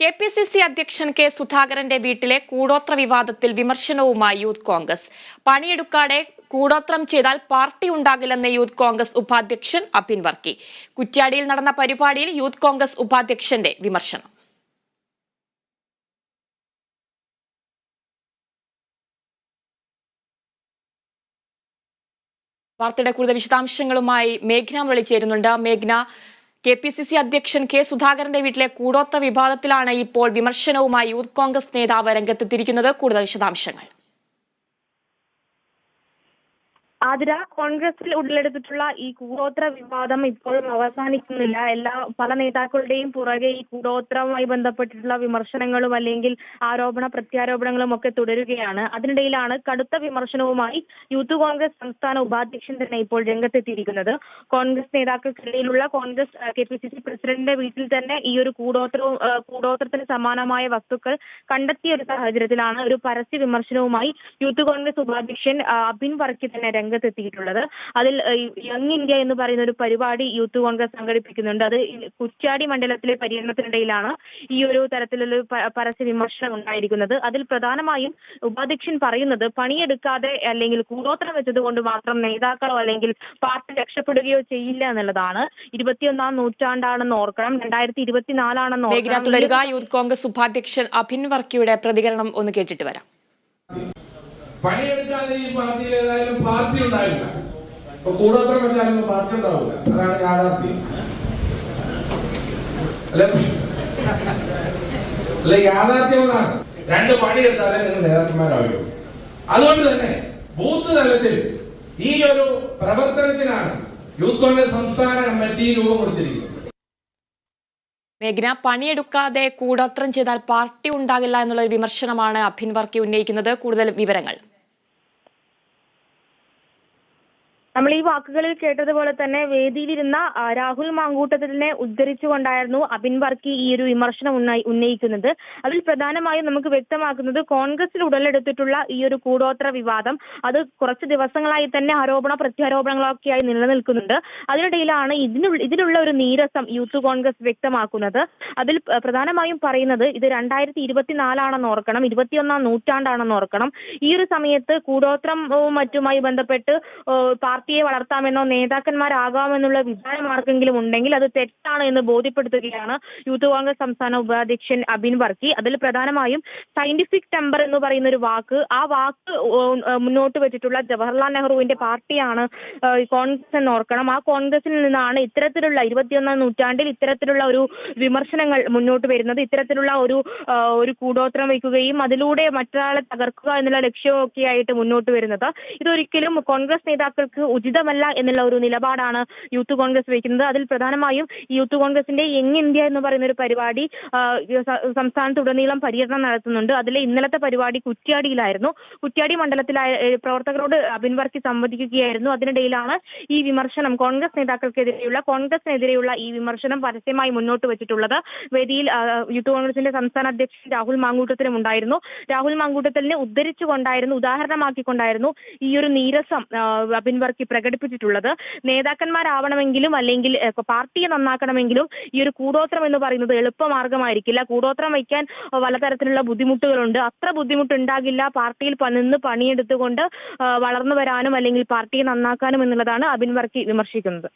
K P C C അധ്യക്ഷൻ K സുധാകരന്റെ വീട്ടിലെ കൂടോത്ര വിവാദത്തിൽ വിമർശനവുമായി യൂത്ത് കോൺഗ്രസ്. പണിയെടുക്കാതെ കൂടോത്രം ചെയ്താൽ പാർട്ടി ഉണ്ടാകില്ലെന്ന് യൂത്ത് കോൺഗ്രസ് ഉപാധ്യക്ഷൻ അപിൻ വർക്കി. കുറ്റ്യാടിയിൽ നടന്ന പരിപാടിയിൽ യൂത്ത് കോൺഗ്രസ് ഉപാധ്യക്ഷന്റെ വിമർശനം. വാർത്തയുടെ കൂടുതൽ വിശദാംശങ്ങളുമായി മേഘ്ന വിളിച്ചേരുന്നുണ്ട്. ചേരുന്നുണ്ട് മേഘ്ന കെ പി സി സി അധ്യക്ഷൻ കെ സുധാകരന്റെ വീട്ടിലെ കൂടോത്ത വിവാദത്തിലാണ് ഇപ്പോൾ വിമർശനവുമായി യൂത്ത് കോൺഗ്രസ് നേതാവ് രംഗത്തെത്തിയിരിക്കുന്നത്. കൂടുതൽ വിശദാംശങ്ങൾ. ആതിര കോൺഗ്രസിൽ ഉടലെടുത്തിട്ടുള്ള ഈ കൂടോത്ര വിവാദം ഇപ്പോഴും അവസാനിക്കുന്നില്ല. എല്ലാ പല നേതാക്കളുടെയും പുറകെ ഈ കൂടോത്രവുമായി ബന്ധപ്പെട്ടിട്ടുള്ള വിമർശനങ്ങളും അല്ലെങ്കിൽ ആരോപണ പ്രത്യാരോപണങ്ങളും ഒക്കെ തുടരുകയാണ്. അതിനിടയിലാണ് കടുത്ത വിമർശനവുമായി യൂത്ത് കോൺഗ്രസ് സംസ്ഥാന ഉപാധ്യക്ഷൻ തന്നെ ഇപ്പോൾ രംഗത്തെത്തിയിരിക്കുന്നത്. Congress നേതാക്കൾക്കിടയിലുള്ള Congress K P C C പ്രസിഡന്റിന്റെ വീട്ടിൽ തന്നെ ഈ ഒരു കൂടോത്രവും ആ, കൂടോത്രത്തിന് സമാനമായ വസ്തുക്കൾ കണ്ടെത്തിയ ഒരു സാഹചര്യത്തിലാണ് ഒരു പരസ്യ വിമർശനവുമായി യൂത്ത് കോൺഗ്രസ് ഉപാധ്യക്ഷൻ അബിൻ വർക്കി തന്നെ രംഗത്തെത്തിയിട്ടുള്ളത്. അതിൽ യങ് ഇന്ത്യ എന്ന് പറയുന്ന ഒരു പരിപാടി യൂത്ത് കോൺഗ്രസ് സംഘടിപ്പിക്കുന്നുണ്ട്. അത് കുറ്റ്യാടി മണ്ഡലത്തിലെ പര്യടനത്തിനിടയിലാണ് ഈ ഒരു തരത്തിലുള്ള പരസ്യ വിമർശനം ഉണ്ടായിരിക്കുന്നത്. അതിൽ പ്രധാനമായും ഉപാധ്യക്ഷൻ പറയുന്നത് പണിയെടുക്കാതെ അല്ലെങ്കിൽ കൂടോത്രം വെച്ചതുകൊണ്ട് മാത്രം നേതാക്കളോ അല്ലെങ്കിൽ പാർട്ടി രക്ഷപ്പെടുകയോ ചെയ്യില്ല എന്നുള്ളതാണ്. ഇരുപത്തിയൊന്നാം നൂറ്റാണ്ടാണെന്ന് ഓർക്കണം. രണ്ടായിരത്തി ഇരുപത്തിനാലാണെന്ന് ഓർക്കണം യൂത്ത് കോൺഗ്രസ് ഉപാധ്യക്ഷൻ അഭിൻ വർക്കിയുടെ പ്രതികരണം ഒന്ന് കേട്ടിട്ട് വരാം. പണിയെടുക്കാതെ ഈ പാർട്ടിയിൽ ഏതായാലും പാർട്ടി ഉണ്ടാവില്ല. ഇപ്പൊ കൂടോത്രം വെച്ചാലും പാർട്ടി ഉണ്ടാവില്ല. അതാണ് യാഥാർത്ഥ്യം. അല്ലെ? അല്ല? യാഥാർത്ഥ്യം എന്നാണ് രണ്ട് പണിയെടുത്താലേ നിങ്ങൾ നേതാക്കന്മാരാവുള്ളൂ അതുകൊണ്ട് തന്നെ ബൂത്ത് തലത്തിൽ ഈ ഒരു പ്രവർത്തനത്തിനാണ് യൂത്ത് കോൺഗ്രസ് സംസ്ഥാന കമ്മിറ്റി രൂപം കൊടുത്തിരിക്കുന്നത്. മേഘ്ന പണിയെടുക്കാതെ കൂടോത്രം ചെയ്താൽ പാർട്ടി ഉണ്ടാകില്ല എന്നുള്ള വിമർശനമാണ് അഭിൻ വർക്കി ഉന്നയിക്കുന്നത്. കൂടുതൽ വിവരങ്ങൾ. നമ്മൾ ഈ വാക്കുകളിൽ കേട്ടതുപോലെ തന്നെ വേദിയിലിരുന്ന രാഹുൽ മാങ്കൂട്ടത്തിനെ ഉദ്ധരിച്ചുകൊണ്ടായിരുന്നു അബിൻ വർക്കി ഈ ഒരു വിമർശനം ഉന്നയി- ഉന്നയിക്കുന്നത്. അതിൽ പ്രധാനമായും നമുക്ക് വ്യക്തമാക്കുന്നത് കോൺഗ്രസിൽ ഉടലെടുത്തിട്ടുള്ള ഈ ഒരു കൂടോത്ര വിവാദം. അത് കുറച്ച് ദിവസങ്ങളായി തന്നെ ആരോപണ പ്രത്യാരോപണങ്ങളൊക്കെയായി നിലനിൽക്കുന്നുണ്ട്. അതിനിടയിലാണ് ഇതിനു ഇതിനുള്ള ഒരു നീരസം യൂത്ത് കോൺഗ്രസ് വ്യക്തമാക്കുന്നത്. അതിൽ പ്രധാനമായും പറയുന്നത് ഇത് രണ്ടായിരത്തി ഇരുപത്തിനാലാണെന്ന് ഓർക്കണം ഇരുപത്തിയൊന്നാം നൂറ്റാണ്ടാണെന്ന് ഓർക്കണം. ഈ ഒരു സമയത്ത് കൂടോത്രവും മറ്റുമായി ബന്ധപ്പെട്ട് പാർട്ടിയെ വളർത്താമെന്നോ നേതാക്കന്മാരാകാമെന്നുള്ള വിചാരം ആർക്കെങ്കിലും ഉണ്ടെങ്കിൽ അത് തെറ്റാണ് എന്ന് ബോധ്യപ്പെടുത്തുകയാണ് യൂത്ത് കോൺഗ്രസ് സംസ്ഥാന ഉപാധ്യക്ഷൻ അബിൻ വർക്കി. അതിൽ പ്രധാനമായും സയന്റിഫിക് ടെമ്പർ എന്ന് പറയുന്ന ഒരു വാക്ക് ആ വാക്ക് മുന്നോട്ട് വെച്ചിട്ടുള്ള ജവഹർലാൽ നെഹ്റുവിന്റെ പാർട്ടിയാണ് കോൺഗ്രസ് എന്ന് ഓർക്കണം ആ കോൺഗ്രസിൽ നിന്നാണ് ഇത്തരത്തിലുള്ള ഇരുപത്തിയൊന്നാം നൂറ്റാണ്ടിൽ ഇത്തരത്തിലുള്ള ഒരു വിമർശനങ്ങൾ മുന്നോട്ട് വരുന്നത്. ഇത്തരത്തിലുള്ള ഒരു ഒരു കൂടോത്രം വയ്ക്കുകയും അതിലൂടെ മറ്റൊരാളെ തകർക്കുക എന്നുള്ള ലക്ഷ്യമൊക്കെ ആയിട്ട് മുന്നോട്ട് വരുന്നത്. ഇതൊരിക്കലും കോൺഗ്രസ് നേതാക്കൾക്ക് ഉചിതമല്ല എന്നുള്ള ഒരു നിലപാടാണ് യൂത്ത് കോൺഗ്രസ് വയ്ക്കുന്നത്. അതിൽ പ്രധാനമായും യൂത്ത് കോൺഗ്രസിന്റെ യങ് ഇന്ത്യ എന്ന് പറയുന്ന ഒരു പരിപാടി സംസ്ഥാനത്തുടനീളം പര്യടനം നടത്തുന്നുണ്ട്. അതിലെ ഇന്നലത്തെ പരിപാടി കുറ്റ്യാടിയിലായിരുന്നു. കുറ്റ്യാടി മണ്ഡലത്തിലായ പ്രവർത്തകരോട് അബിൻ വർക്കി സംവദിക്കുകയായിരുന്നു. അതിനിടയിലാണ് ഈ വിമർശനം കോൺഗ്രസ് നേതാക്കൾക്കെതിരെയുള്ള കോൺഗ്രസിനെതിരെയുള്ള ഈ വിമർശനം പരസ്യമായി മുന്നോട്ട് വെച്ചിട്ടുള്ളത്. വേദിയിൽ യൂത്ത് കോൺഗ്രസിന്റെ സംസ്ഥാന അധ്യക്ഷൻ രാഹുൽ മാങ്കൂട്ടത്തിലും ഉണ്ടായിരുന്നു. രാഹുൽ മാങ്കൂട്ടത്തിലിനെ ഉദ്ധരിച്ചുകൊണ്ടായിരുന്നു ഉദാഹരണമാക്കിക്കൊണ്ടായിരുന്നു ഈ ഒരു നീരസം ആ, അബിൻ വർക്കി പ്രകടിപ്പിച്ചിട്ടുള്ളത്. നേതാക്കന്മാരാവണമെങ്കിലും അല്ലെങ്കിൽ പാർട്ടിയെ നന്നാക്കണമെങ്കിലും ഈ ഒരു കൂടോത്രം എന്ന് പറയുന്നത് എളുപ്പമാർഗമായിരിക്കില്ല. കൂടോത്രം വയ്ക്കാൻ പലതരത്തിലുള്ള ബുദ്ധിമുട്ടുകളുണ്ട്. അത്ര ബുദ്ധിമുട്ടുണ്ടാകില്ല പാർട്ടിയിൽ നിന്ന് പണിയെടുത്തുകൊണ്ട് വളർന്നു വരാനും അല്ലെങ്കിൽ പാർട്ടിയെ നന്നാക്കാനും എന്നുള്ളതാണ് അബിൻ വർക്കി വിമർശിക്കുന്നത്.